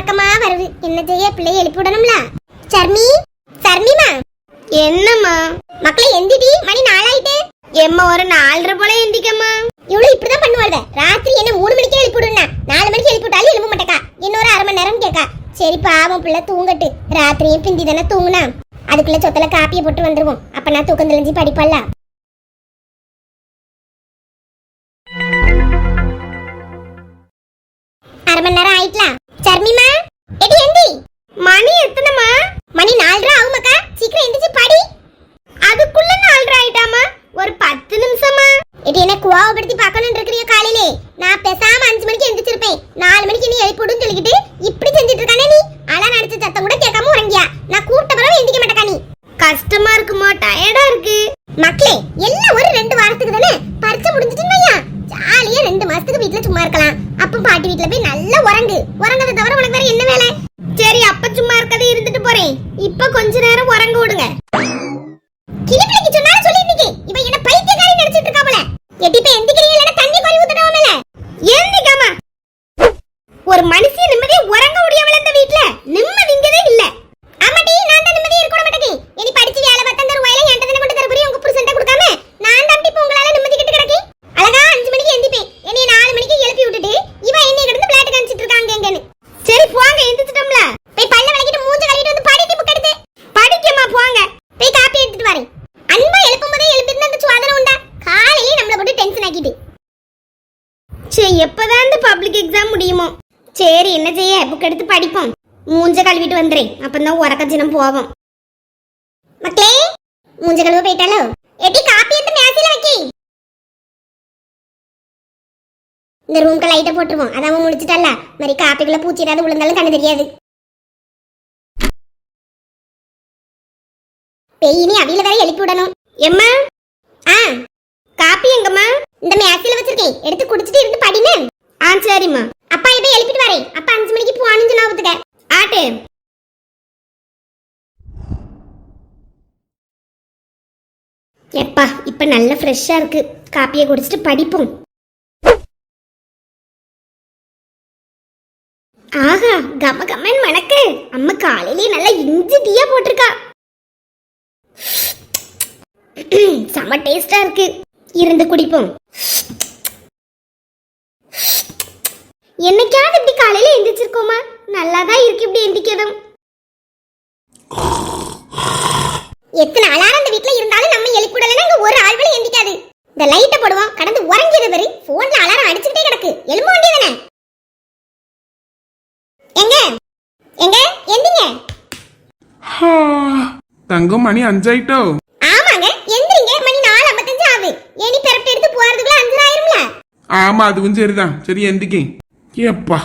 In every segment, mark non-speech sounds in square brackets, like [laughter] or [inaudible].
வருது. என்ன செய்ய? பிள்ளைய எழுப்பி விடணும்ல. சர்மி சர்மிமா? என்னம்மா? மக்களை எந்திடி? மணி நாலாயிட்டு. எம்மா ஒரு நாலரை போல எந்திக்கம்மா. இவ்வளவு இப்படிதான் பண்ணுவாள் ராத்திரி என்ன மூணு மணிக்கே எழுப்பி விடுனா நாலு மணிக்கு எழுப்பி விட்டாலும் எழுப்ப மாட்டேக்கா. இன்னொரு அரை மணி நேரம் கேட்கா சரி பாவம் பிள்ளை தூங்கட்டு. ராத்திரியும் பிந்தி தானே தூங்குனா? அதுக்குள்ள சொத்துல காப்பியை போட்டு வந்துருவோம். அப்ப நான் தூக்கம் தெளிஞ்சு படிப்பாளா அரை மணி நேரம் ஆயிட்டலாம் சர்மிமா எடி எந்தி மணி எத்தனைமா மணி நாலரை ஆகுமாக்கா சீக்கிரம் எந்திரிச்சு படி அதுக்குள்ள நாலரை ஆயிட்டாமா ஒரு பத்து நிமிஷமா எடி என்ன கோவப்படுத்தி பார்க்கணும்னு இருக்கிறியோ காலையிலே நான் பேசாம அஞ்சு மணிக்கு எந்திரிச்சிருப்பேன் நாலு மணிக்கு நீ எழுப்பிடுன்னு சொல்லிக்கிட்டு இப்படி செஞ்சுட்டு இருக்கானே நீ அலா நடிச்ச சத்தம் கூட கேட்காம உறங்கியா நான் கூப்பிட்ட பிறகு எந்திக்க மாட்டேக்கா நீ கஷ்டமா இருக்குமா டயர்டா இருக்கு என்ன ஒரு ரெண்டு வாரத்துக்கு தானே? பரிச்சை முடிஞ்சிட்டுமையா ஜாலியா ரெண்டு மாசத்துக்கு வீட்ல சும்மா இருக்கலாம். அப்ப பாட்டி வீட்ல போய் நல்லா உறங்கு. உறங்கதை தவிர உனக்கு வேற என்ன வேலை? சரி அப்ப சும்மா இருக்கதே இருந்துட்டு போறேன். இப்ப கொஞ்ச நேரம் உறங்க விடுங்க கிளிப்பிள்ளைக்கு சொன்னாலும் சொல்லிருந்தீங்க இவ என்ன பைத்தியக்காரி நினைச்சிட்டு இருக்கா போல எட்டி இப்ப எந்திக்கிறீங்க இல்லைன்னா தண்ணி பறி ஊத்தணும் மேல எந்திக்காமா ஒரு மனுஷன் நிம்மதியா உறங்க முடியாமல இந்த வீட்ல நிம்மதி இங்கதே இல்ல ஆமாடி நான் தான் நிம்மதியா இருக்க மாட்டேன் இனி படிச்சு வேலை பார்த்தா அந்த ரூபாயில என்கிட்ட தானே கொண்டு தர போறீங்க உங்க புருஷன்ட்ட கொடுக்காம நான் தான் இப்ப உங்களால நிம்மதி கிட்ட கிடக்கி அழகா அஞ்சு மணிக்கு எந்திப்பேன் என்னை நாலு மணிக்கு எழுப்பி விட்டுட்டு இவ என்னை கிடந்து பிளாட் காமிச்சிட்டு இருக்காங்க எங்கன்னு சரி போங்க எந்திரிச்சிட்டோம்ல போய் பல்ல விளக்கிட்டு மூஞ்ச கழுவிட்டு வந்து படிக்க புக் எடுத்து படிக்கமா போங்க போய் காப்பி எடுத்துட்டு வரேன் அன்பா எழுப்பும் போதே எழுப்பிருந்த அந்த சுவாதனை உண்டா காலையிலே நம்மள போட்டு டென்ஷன் ஆக்கிட்டு சரி எப்பதான் இந்த பப்ளிக் எக்ஸாம் முடியுமோ சரி என்ன செய்ய புக் எடுத்து படிப்போம் மூஞ்ச வந்துறேன் உறக்க தினம் போவோம் மக்களே மூஞ்ச கழுவ போயிட்டாலோ எட்டி காப்பி எடுத்து மேசையில வைக்கி. இந்த ரூம்க்கு லைட்டை போட்டுருவோம். அதான் முடிச்சிட்டல்ல மாதிரி காப்பிக்குள்ள பூச்சி ஏதாவது விழுந்தாலும் கண்ணு தெரியாது. பெயினி அவியில வேற எழுப்பி விடணும். எம்மா? ஆ காப்பி எங்கம்மா? இந்த மேசையில வச்சிருக்கேன். எடுத்து குடிச்சிட்டு இருந்து படிங்க ஆ சரிம்மா அப்பா இப்ப எழுப்பிட்டு வரேன் அப்பா அஞ்சு மணிக்கு போகணும்னு சொன்னா ஒத்துக்க ஆட்டு எப்பா இப்ப நல்ல ஃப்ரெஷ்ஷா இருக்கு. காப்பியை குடிச்சிட்டு படிப்போம். ஆஹா கம கமன் மணக்கு அம்மா காலையிலேயே நல்லா இஞ்சி டீயா போட்டிருக்கா. செம டேஸ்டா இருக்கு. இருந்து குடிப்போம். என்னைக்காவது இப்படி காலையில எந்திரிச்சிருக்கோமா? நல்லா தான் இருக்கு இப்படி எந்திக்கதும் எத்தனை அலாரம் இந்த வீட்ல இருந்தாலும் நம்ம எழுப்பிடலன்னா இங்க ஒரு ஆள் வேலை எந்திக்காது. இந்த லைட்டை போடுவோம் கடந்து உறங்கியது வரை போன்ல அலாரம் அடிச்சுக்கிட்டே கிடக்கு. எழும்ப வேண்டியதானே எங்க? எங்க? எந்திங்க? தங்கம் மணி அஞ்சாயிட்டோ? ஆமாங்க எந்திரிங்க. மணி நாலு ஐம்பத்தஞ்சு ஆகுது ஏனி பிறப்பு எடுத்து போறதுக்குள்ள அஞ்சு ஆயிரும்ல ஆமா அதுவும் சரிதான். சரி எந்திக்கேன். ஏப்பா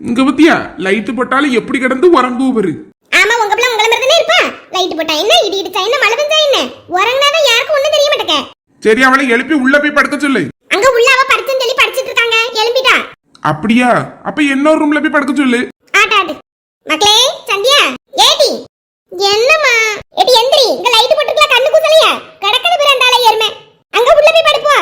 இங்க பத்தியா? லைட்டு போட்டாலும் எப்படி கிடந்து உறங்குவரு ஆமா உங்க பிள்ளை உங்கள மாதிரி தானே இருப்பா லைட் போட்டா என்ன? இடி இடிச்சா என்ன? மழை பெஞ்சா என்ன? உறங்கினாதான் யாருக்கும் ஒண்ணும் தெரிய மாட்டேங்க. சரி அவளை எழுப்பி உள்ள போய் படுக்க சொல்லு. அங்க உள்ள அவ படுத்துன்னு சொல்லி படிச்சிட்டு இருக்காங்க. எழும்பிட்டா? அப்படியா? அப்ப இன்னொரு ரூம்ல போய் படுக்க சொல்லு. ஆட்டு ஆட்டு. மக்களே சந்தியா ஏடி. என்னம்மா? ஏடி எந்திரி. இங்க லைட் போட்டுக்கலாம் கண்ணு கூசலையா? கடக்கன பேர் அந்த ஆளை ஏறுமே. அங்க உள்ள போய் படுப்போ.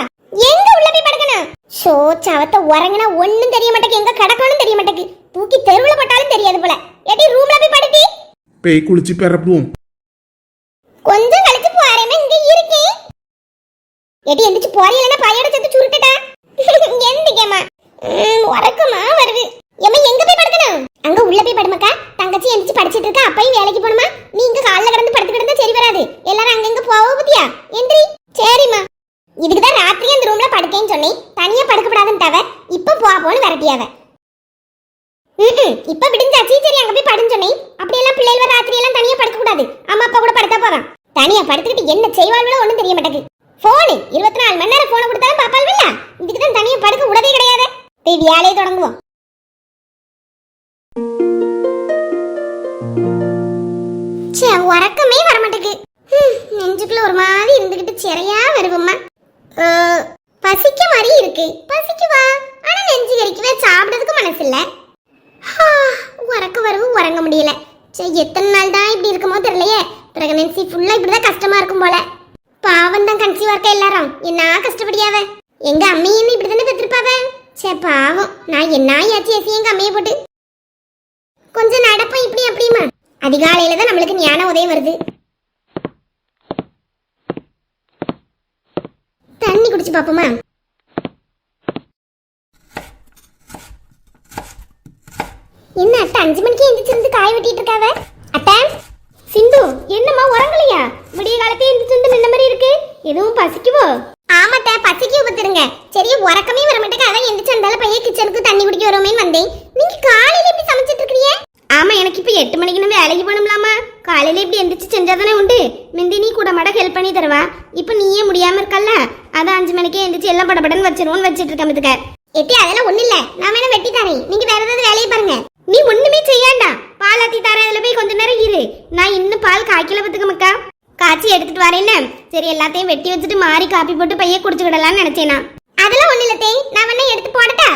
எங்க உள்ள போய் படுக்கணும்? ஷோ சவத்த உறங்கினா ஒண்ணும் தெரிய மாட்டேங்க எங்க கடக்கணும் தெரிய மாட்டேங்குது. தூக்கி தெருவுல போட்டாலும் தெரியாது போல. ஏடி ரூம்ல போய் படுத்தி பேய் குளிச்சு பிறப்புவோம் எட்டி எந்திரிச்சு போறீங்களா பையோட சேர்த்து சுருட்டுட்டா? [laughs] எந்திக்கம்மா உறக்கமா வருது. எம்மா எங்க போய் படுக்கணும்? அங்க உள்ள போய் படுமாக்கா. தங்கச்சி எந்திரிச்சு படிச்சிட்டு இருக்கா அப்பையும் வேலைக்கு போணுமா நீ இங்க காலில் கிடந்து படுத்து கிடந்தா சரி வராது. எல்லாரும் அங்கங்க போவோ பத்தியா? எந்திரி. சரிம்மா. இதுக்கு தான் ராத்திரி அந்த ரூம்ல படுக்கேன்னு சொன்னேன். தனியா படுக்கப்படாதுன்ட்டாவ இப்ப போ போன்னு விரட்டியாவ. ம்ம். இப்ப விடிஞ்சாச்சு. சரி அங்க போய் படுன்னு சொன்னேன். அப்படியெல்லாம் பிள்ளைகள் ராத்திரி எல்லாம் தனியா படுக்க கூடாது அம்மா அப்பா கூட படுத்தா போறான் தனியா படுத்துக்கிட்டு என்ன செய்வாள்களோ ஒண்ணும் தெரிய மாட்டேங்குது. போனு. இருபத்தி நாலு மணி நேரம் போன கொடுத்தாலும் பாப்பாள்வில்ல இதுக்கு தான் தனியா படுக்க விடவே கிடையாது. போய் வேலையை தொடங்குவோம். ச்சே உறக்கமே வர மாட்டேங்குது நெஞ்சுக்குள்ள ஒரு மாதிரி இருந்துகிட்டு சிறையா வருவம்மா. பசிக்க மாதிரி இருக்கு. பசிக்குவா ஆனா நெஞ்சு கறிக்குவே சாப்பிடறதுக்கு மனசு இல்ல ஹா, உறக்க வரவு உறங்க முடியல. சே எத்தனை நாள் தான் இப்படி இருக்குமோ தெரியலையே. பிரெக்னன்சி ஃபுல்லா இப்படிதான் கஷ்டமா இருக்கும் போல. பாவம் தான் கன்சீவா இருக்க எல்லாரும். என்ன கஷ்டப்படியாவ? எங்க அம்மையும் இப்படி தானே பெற்றிருப்பாவ சே பாவம். நான் என்ன ஆச்சு எங்க அம்மையை போட்டு? கொஞ்சம் நடப்ப அதிகாலையில தான் நம்மளுக்கு ஞான உதயம் வருது. தண்ணி குடிச்சு பாப்போமா? என்ன அத்தை அஞ்சு மணிக்கு எந்திரிச்சிருந்து காய் வெட்டிட்டு இருக்காவ? அத்தை? சிந்து என்னம்மா உறங்கலையா? விடிய காலத்தே எந்திரிச்சிருந்து நின்ன மாதிரி இருக்கு. எதுவும் பசிக்குவோ? ஆமாத்த பசிக்கு பத்துருங்க சரி உறக்கமே வர மாட்டேங்க. அதான் எந்திரிச்சு இருந்தாலும் பையன் கிச்சனுக்கு தண்ணி குடிக்க வருமேன்னு வந்தேன். நீங்க காலையில எப்படி சமைச்சிட்டு இருக்கீங்க ஆமா எனக்கு இப்ப எட்டு மணிக்கு நம்ம வேலைக்கு போகணும்லாமா? காலையில இப்படி எந்திரிச்சு செஞ்சாதானே உண்டு? மிந்தி நீ கூட மாட ஹெல்ப் பண்ணி தருவா. இப்ப நீயே முடியாம இருக்கல்ல? அதான் அஞ்சு மணிக்கே எந்திரிச்சு எல்லாம் படபடன்னு வச்சிருவோன்னு வச்சிட்டு இருக்க எட்டி அதெல்லாம் ஒண்ணு இல்ல. நான் வேணா வெட்டி தரேன். நீங்க வேற ஏதாவது வேலையை பாருங்க. நீ ஒண்ணுமே செய்யாண்டா. பால் ஆத்தி தரேன் அதுல போய் கொஞ்ச நேரம் இரு. நான் இன்னும் பால் காய்க்கல பத்துக்கமக்கா காய்ச்சி எடுத்துட்டு வரேன்னு. சரி எல்லாத்தையும் வெட்டி வச்சுட்டு மாறி காப்பி போட்டு பைய குடிச்சுக்கிடலாம்னு நினைச்சேனா அதெல்லாம் ஒண்ணு இல்ல தேய். நான் வேணா எடுத்து போடட்டா?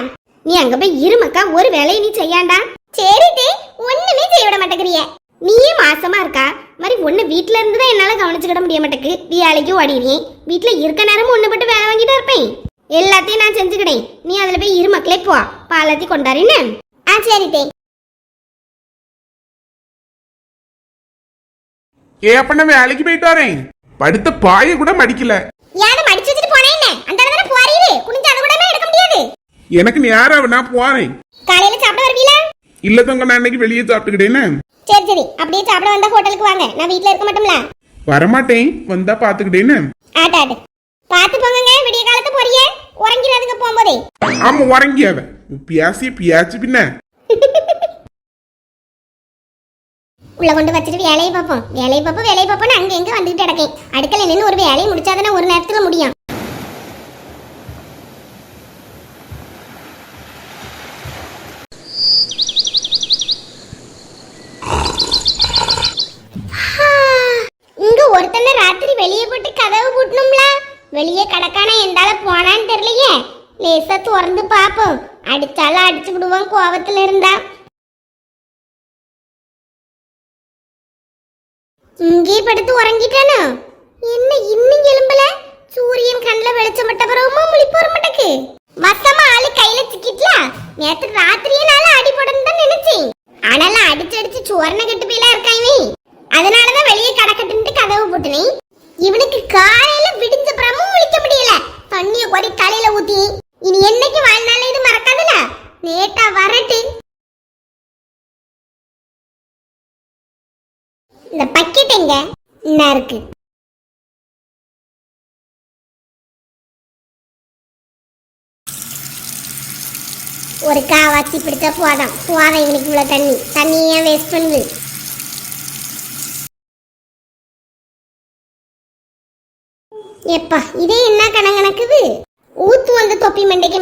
நீ அங்க போய் இருமக்கா ஒரு வேலையை நீ செய்யாண்டா. சரி தேய். ஒண்ணுமே செய்ய விட மாட்டேங்கிறிய. நீயே மாசமா இருக்கா? மாதிரி ஒண்ணு வீட்ல இருந்து தான் என்னால கவனிச்சுக்கிட முடிய மாட்டேக்கு. வேலைக்கு ஓடிடுறேன் வீட்ல இருக்க நேரமும் ஒண்ணு போட்டு வேலை வாங்கிட்டு இருப்பேன். எல்லாத்தையும் நான் செஞ்சுக்கிடேன். நீ அதுல போய் இரு மக்களே. போ. பாலாத்தி கொண்டாருன்னு ஆ சரி தேய். ஏ அப்ப நான் வேலைக்கு போயிட்டு வரேன் படுத்த பாய கூட மடிக்கல. யானை மடிச்சு வச்சுட்டு போனேன் என்ன? அந்த இடத்துல போறீரு? குனிஞ்சு அது கூட எடுக்க முடியாது. எனக்கு நேரம் நான் போறேன் காலையில சாப்பிட வருவீங்களா இல்ல தங்க நான் இன்னைக்கு வெளியே சாப்பிட்டுக்கிட்டேன்னு சரி சரி. அப்படியே சாப்பிட வந்தா ஹோட்டலுக்கு வாங்க. நான் வீட்ல இருக்க மாட்டோம்ல. வரமாட்டேன். வந்தா பாத்துக்கிட்டேன்னு ஆட்டு ஆட்டு. பார்த்து போங்கங்க. விடிய காலத்து போறிய? உறங்கிறாதுங்க போகும்போதே. ஆமா உறங்கியாவ. பியாசி பியாச்சு பின்ன. உள்ள கொண்டு வச்சுட்டு வேலையை பார்ப்போம். வேலையை பார்ப்போம் வேலையை பார்ப்போம் அங்க எங்கே வந்துட்டு கிடக்கேன். அடுக்கல நின்று ஒரு வேலையை முடிச்சாதானே ஒரு நேரத்துல முடியும். இங்க ஒருத்தன ராத்திரி வெளியே போட்டு கதவு பூட்டணும்ல? வெளியே கடக்கான எந்தால போனான்னு தெரியலையே. லேசா திறந்து பார்ப்போம். அடிச்சாலும் அடிச்சு விடுவோம் கோவத்துல இருந்தா. இங்கே படுத்து உறங்கிட்டானோ? என்ன இன்னும் எலும்பல சூரியன் கண்ணில் வெளிச்சம் பட்ட பிறகுமா முழிப்பு வர மாட்டேக்கு வசமா ஆளு கையில சிக்கிட்டல நேத்து ராத்திரியே நாள அடி போடணும் தான் நினைச்சேன். ஆனாலும் அடிச்சு அடிச்சு சுவர்ண கட்டு போயில இவன். அதனாலதான் வெளியே கடக்கட்டுன்ட்டு கதவு போட்டுனேன். இவனுக்கு காலையில விடிஞ்ச பிறமும் முழிக்க முடியல. தண்ணிய கொடி தலையில ஊத்தி இனி என்னைக்கு வாழ்நாள் இது மறக்காதுல நேட்டா வரட்டு இந்த பக்கெட் என்ன இருக்கு. ஒரு காவாச்சி பிடிச்சா போதும். போதும் இவனுக்கு இவ்வளோ தண்ணி. தண்ணியே வேஸ்ட் பண்ணுது? எப்பா இதே என்ன கணக்கணக்குது ஊத்து வந்த தொப்பி மண்டைக்கு.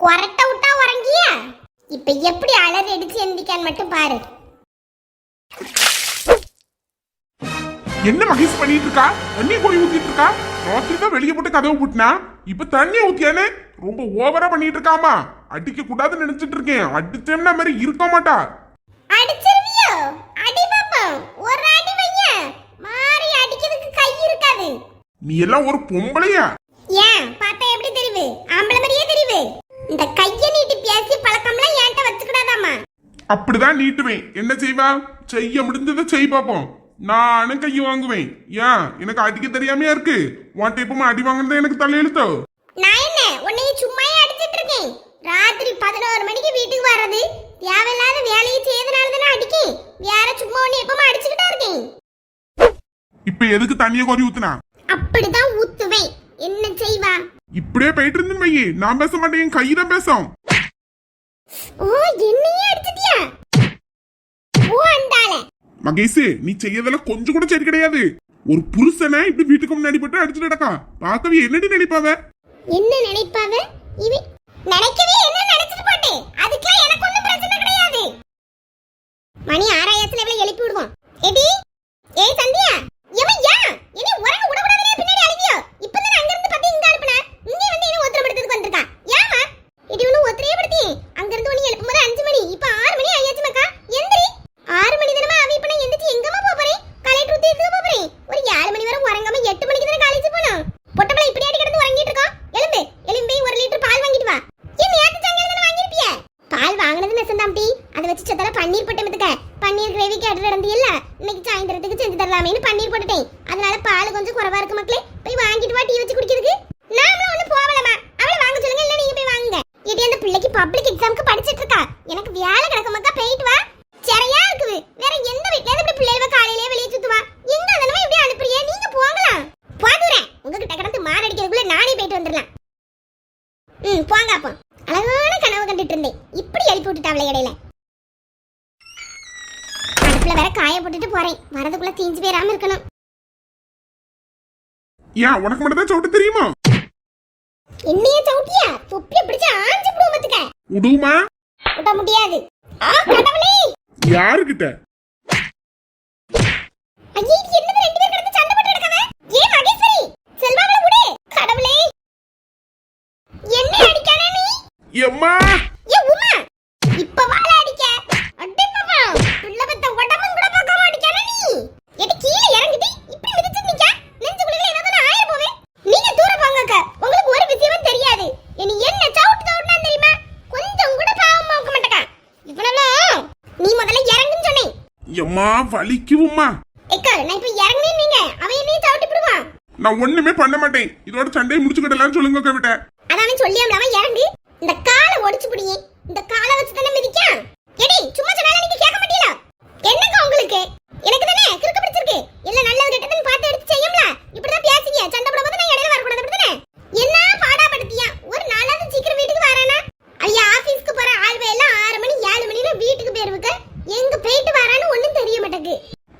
கொரட்ட விட்டா உறங்கியா? இப்ப எப்படி அலறி அடிச்சு எந்திக்கான்னு மட்டும் பாரு. என்ன மகேஷ் பண்ணிட்டு இருக்கா? தண்ணி போய் ஊத்திட்டு இருக்கா? ராத்திரி தான் வெளியே போட்டு கதவு பூட்டினா? இப்ப தண்ணி ஊத்தியானே? ரொம்ப ஓவரா பண்ணிட்டு இருக்காமா? அடிக்க கூடாதுன்னு நினைச்சிட்டு இருக்கேன். அடிச்சேன்னா மாதிரி இருக்க மாட்டா. அடிச்சிருவியோ? அடி பாப்போம். ஒரு அடி வைய. மாறி அடிக்கிறதுக்கு கை இருக்காது. நீ எல்லாம் ஒரு பொம்பளையா? ஏன்? பார்த்தா எப்படி தெரியுது ஆம்பளை மாதிரியே தெரியுது இந்த கைய நீட்டி பேசி பழக்கம்லாம் என்கிட்ட வச்சுக்கூடாதாமா அப்படிதான் நீட்டுவேன். என்ன செய்வா? செய்ய முடிஞ்சதை செய் பாப்போம். நானும் கையை வாங்குவேன். ஏன்? எனக்கு அடிக்க தெரியாமையா இருக்கு? உன்ட்ட இப்பமா அடி வாங்கினது எனக்கு தலையெழுத்தோ? நான் என்ன? உன்னைய சும்மாயே அடிச்சிட்டு இருக்கேன். ராத்திரி பதினோரு மணிக்கு வீட்டுக்கு வர்றது. தேவையில்லாத வேலையை செய்யறதுனால தானே அடிக்கேன் வேற சும்மா உன்னை எப்பமா அடிச்சுக்கிட்டா இருக்கேன்? இப்ப எதுக்கு தண்ணிய கோரி ஊத்துனா? அப்படிதான் ஊத்துவேன். என்ன செய்வா? இப்படியே போயிட்டு இருந்தேன் வையி. நான் பேச மாட்டேன். என் கை தான் பேசும். ஓ என்னையே அடிச்சிட்டியா? மகேஷ் நீ செய்யறதெல்லாம் கொஞ்சம் கூட சரி கிடையாது. ஒரு புருஷனை இப்படி வீட்டுக்கு முன்னாடி போட்டு அடிச்சுட்டு நடக்கா. பார்க்கவே என்னடி நினைப்பாவ? என்ன நினைப்பாவ? இவன் நினைக்கவே என்ன நினைச்சிட்டு போட்டு? அதுக்கெல்லாம் எனக்கு ஒண்ணும் பிரச்சனை கிடையாது மணி ஆறாயிரத்துல இவ்வளவு எழுப்பி விடுவோம் எடி ஏய் சந்தியா எவன் யா இனி உறங்க விட விடாதே பின்னாடி அழுவியோ இப்பதான் அங்க இருந்து பத்தி இங்க அனுப்புன இங்க வந்து என்ன ஒத்திரப்படுத்துறதுக்கு வந்திருக்கா ஏமா இடி ஒண்ணு ஒத்திரையப்படுத்தி அங்க இருந்து உன்னை எழுப்பும்போது அஞ்சு மணி இப்ப ஆறு மணி ஆயாச்சு மக்கா எந்திரி ஆறு மணி தானமா அவ இப்ப நான் எந்திரிச்சு எங்கம்மா போப் போறேன் கலெக்டர் ஊத்தி எதுக்கு போப் போறேன் ஒரு ஏழு மணி வரை உறங்காம எட்டு மணிக்கு தானே காலேஜ் போனோம் பொட்டப்பள இப்படி அடி கிடந்து உறங்கிட்டு இருக்கோம் எலும்பு எலும்பு போய் ஒரு லிட்டர் பால் வாங்கிட்டு வா ஏன் நேத்து சாயங்காலம் தானே வாங்கிருப்பிய பால் வாங்கினது இருந்தாம் டீ அதை வச்சு சத்தால பன்னீர் போட்டு மித்துக்க பன்னீர் கிரேவி கேட்டு நடந்து இல்ல? இன்னைக்கு சாயந்தரத்துக்கு செஞ்சு தரலாமேன்னு பன்னீர் போட்டுட்டேன். அதனால பால் கொஞ்சம் குறவா இருக்கு மக்களே. போய் வாங்கிட்டு வா டீ வச்சு குடிக்கிறதுக்கு. நாமளும் ஒண்ணு போகலமா அவளை வாங்க சொல்லுங்க இல்ல நீங்க போய் வாங்குங்க. இது அந்த பிள்ளைக்கு பப்ளிக் எக்ஸாம்க்கு படிச்சிட்டு இருக்கா. எனக்கு வேலை கிடக்க மக்கா போயிட்டு வா. சரியா இருக்குது. வேற எந்த வீட்லயாவது இப்படி பிள்ளைவ காலையிலேயே வெளியே சுத்துவா? எங்க அதனமா இப்படி அனுப்புறியே? நீங்க போங்கலாம் போதுறேன் உங்ககிட்ட கிடந்து மாரடிக்கிறதுக்குள்ள நானே போயிட்டு வந்துடலாம். ம் போங்க அப்போ. அழகான கனவு கண்டுட்டு இருந்தேன். இப்படி எழுப்பி விட்டுட்டாவளே இடையில. அடுப்புல வேற காய போட்டுட்டு போறேன். வரதுக்குள்ள தீஞ்சு போயிடாம இருக்கணும். ஏன் உனக்கு மட்டும் தான் சவுட்டு தெரியுமா? என்னைய சவுட்டியா? தொப்பிய பிடிச்சு ஆஞ்சு விடுவதுக்க உடுமா விட முடியாது. ஆ கடவுளே! யாருக்கிட்ட ஐயே இது என்னது? ரெண்டு பேர் கிடந்து சண்டை போட்டு இருக்காங்க. ஏ மகேஸ்வரி! செல்வாவள விடு. கடவுளே! என்ன அடிக்கானே நீ? எம்மா ஏ உமா இப்ப வாழ அடிக்க அடி பாப்பா புள்ள பத்த உடம்பும் கூட பார்க்காம அடிக்கானே நீ எடி கீழே இறங்கிட்டு இப்படி மிதிச்சு நிக்க நெஞ்சுக்குள்ள ஏதாவது ஆயிர போவே நீங்க தூர போங்கக்க உங்களுக்கு ஒரு விஷயமும் தெரியாது இனி என்ன சவுட் சவுட்னா தெரியுமா கொஞ்சம் கூட பாவம் பார்க்க மாட்டேக்கா இவனெல்லாம் நீ முதல்ல இறங்குன்னு சொன்னேன் எம்மா வலிக்குவும்மா. நான் இப்ப இறங்குனேன் நீங்க. அவன் என்னையும் சவுட்டி விடுவான். நான் ஒண்ணுமே பண்ண மாட்டேன். இதோட சண்டையை முடிச்சுக்கிடலாம்னு சொல்லுங்க கவிட்ட அதான் சொல்லியாமல அவன் இறங்கு. இந்த காலை ஒடிச்சு பிடிங்க இந்த காலை வச்சு தானே மிதிக்கான். எடி சும்மா சொன்னால நீங்க கேட்க மாட்டீங்களா? என்னங்க உங்களுக்கு? எனக்கு தானே? கிறுக்கு பிடிச்சிருக்கு. எல்லாம் நல்லது கெட்டதுன்னு பார்த்து எடுத்து செய்யும்ல. இப்படிதான் பேசுங்க சண்டை போடும்போது நான் இடையில வரக்கூடாது அப்படிதானே என்ன பாடாப்படுத்தியா? ஒரு நாளாவது சீக்கிரம் வீட்டுக்கு வரானா? ஐயா ஆபீஸ்க்கு போற ஆள்வே எல்லாம் ஆறு மணி ஏழு மணில வீட்டுக்கு போயிருவுக்க எங்க போயிட்டு வரான்னு ஒண்ணும் தெரிய மாட்டேங்குது.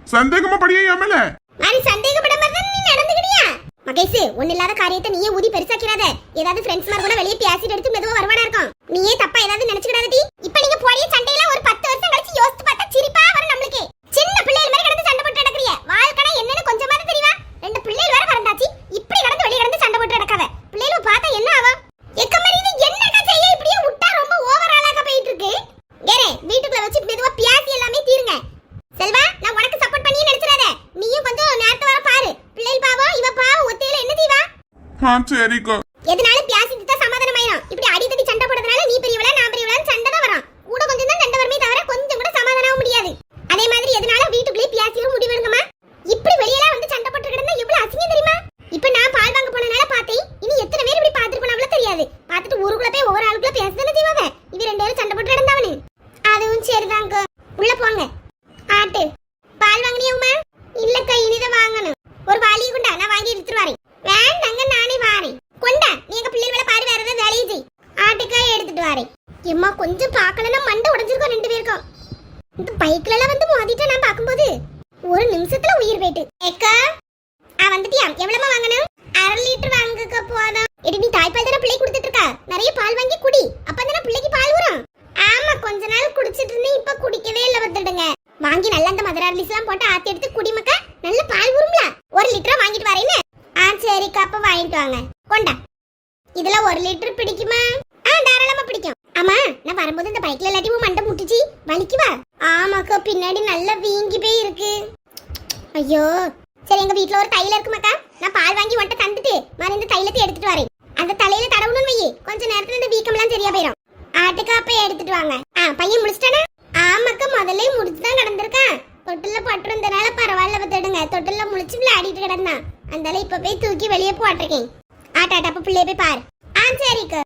சந்தேகமா படியே என் மேல? மாதிரி சந்தேகப்பட மாதிரி நீ நடந்துக்கிறியா? மகேஷ் ஒண்ணு இல்லாத காரியத்தை நீயே ஊதி பெருசாக்கிறாத ஏதாவது ஃப்ரெண்ட்ஸ் மாதிரி கூட வெளியே பேசிட்டு எடுத்து மெதுவா வருவானா இருக்கும். நீயே தப்பா ஏதாவது நினைச்சுக்கிடாதடி இப்ப நீங்க போடிய சண்டையில ஒரு பத்து வருஷம் கழிச்சு யோசிச்சு பார்த்தா சிரிப்பா வரும் நம்மளுக்கு சின்ன பிள்ளைகள் மாதிரி கிடந்து சண்டை போட்டு நடக்கிறிய வாழ்க்கை என்னன்னு கொஞ்சமாவது தெரியுமா ரெண்டு பிள்ளைகள் வேற பிறந்தாச்சு இப்படி கிடந்து வெளிய கிடந்து சண்டை போட்டு நடக்காத பிள்ளைகளை பார்த்தா என்ன ஆகும் எக்க மாதிரி இது என்னக்கா செய்ய இப்படியே விட்டா ரொம்ப ஓவர் ஆளாக போயிட்டு இருக்கு ஏரே வீட்டுக்குள்ள வச்சு மெதுவா பேசி எல்லாமே தீருங்க செல்வா நான் உனக்கு சப்போர்ட் பண்ணியே நினைச்சிடாத நீயும் கொஞ்சம் நேரத்தை வர பாரு பிள்ளைகள் பாவம் இவ பாவம் ஒத்தையில என்ன தீவா ஆ சரிக்கோ எதனால பேசிட்டு தான் சமாதானமாயிரும் இப்படி அடித்தடி சண்டை போடுறதுனால நீ பெரியவளா நான் பெரியவளான்னு சண்டை தான் வரும் கூட கொஞ்சம் தான் சண்டை வருமே தவிர கொஞ்சம் கூட சமாதானமாக முடியாது அதே மாதிரி எதனால வீட்டுக்குள்ளே பேசியும் முடிவெடுங்கம்மா இப்படி வெளியெல்லாம் வந்து சண்டை போட்டு கிடந்தா எவ்வளவு அசிங்கம் தெரியுமா இப்ப நான் பால் வாங்க போனனால பார்த்தேன் இனி எத்தனை பேர் இப்படி பார்த்துட்டு போனாவளோ தெரியாது பார்த்துட்டு ஊருக்குள்ள போய் ஒவ்வொரு ஆளுக்குள்ள பேசுதானே செய்வாங்க இது ரெண்டு பேரும் சண்டை போட்டு கிடந்தவனு அதுவும் சரிதாங்க உள்ள போங்க ஆட்டு பால் வாங்கினியா உமா இல்லக்கா இனிதான் வாங்கணும் ஒரு வாளியை கொண்டா நான் வாங்கி எடுத்துட்டு வரேன் வேண்டாங்க நானே வாரேன் கொண்டா நீ எங்க பிள்ளைகளை பாரு வேற ஏதாவது வேலையை செய் ஆட்டுக்காய் எடுத்துட்டு வரேன் எம்மா கொஞ்சம் பார்க்கலன்னா மண்டை உடைஞ்சிருக்கோம் ரெண்டு பேருக்கும் இந்த பைக்ல எல்லாம் வந்து மோதிட்டு நான் பார்க்கும்போது ஒரு நிமிஷத்துல உயிர் போயிட்டு ஏக்கா ஆ வந்துட்டியா எவ்வளவு வாங்கணும் அரை லிட்டர் வாங்குக்க போதும் எடி நீ தாய்ப்பால் தானே பிள்ளை கொடுத்துட்டு இருக்கா நிறைய பால் வாங்கி குடி அப்பதானே பிள்ளைக்கு பால் வரும் ஆமா கொஞ்ச நாள் குடிச்சிட்டு இருந்தேன் இப்ப குடிக்கவே இல்ல வந்துடுங்க வாங்கி நல்லா அந்த மதுரை எல்லாம் போட்டு ஆத்தி எடுத்து குடிமக்க நல்ல பால் வரும்ல ஒரு லிட்டரா வாங்கிட்டு வரேன்னு ஆ சரிக்கா அப்ப வாங்கிட்டு வாங்க கொண்டா இதுல ஒரு லிட்டர் பிடிக்குமா ஆ தாராளமா பிடிக்கும் ஆமா நான் வரும்போது இந்த பைக்ல எல்லாத்தையும் மண்டை முட்டுச்சு வலிக்குவா ஆமாக்கா பின்னாடி நல்லா வீங்கி போய் இருக்கு ஐயோ. சரி எங்க வீட்ல ஒரு தைலம் இருக்குமாக்கா நான் பால் வாங்கி உன்ட்ட தந்துட்டு மறு இந்த தைலத்தை எடுத்துட்டு வரேன். அந்த தலையில தடவணும்னு வையே. கொஞ்ச நேரத்துல இந்த வீக்கம்லாம் சரியா போயிடும் ஆட்டுக்கா போய் எடுத்துட்டு வாங்க. ஆ பையன் முடிச்சிட்டானா? ஆமாக்கா முதல்ல முடிச்சு தான் கிடந்திருக்கான். தொட்டில பட்டுருந்தனால பரவாயில்ல பத்துடுங்க தொட்டில முழிச்சு விளையாடிட்டு கிடந்தான். அதனால இப்ப போய் தூக்கி வெளியே போட்டிருக்கேன். ஆட்டாட்டா அப்ப பிள்ளைய போய் பாரு. ஆ சரிக்கா.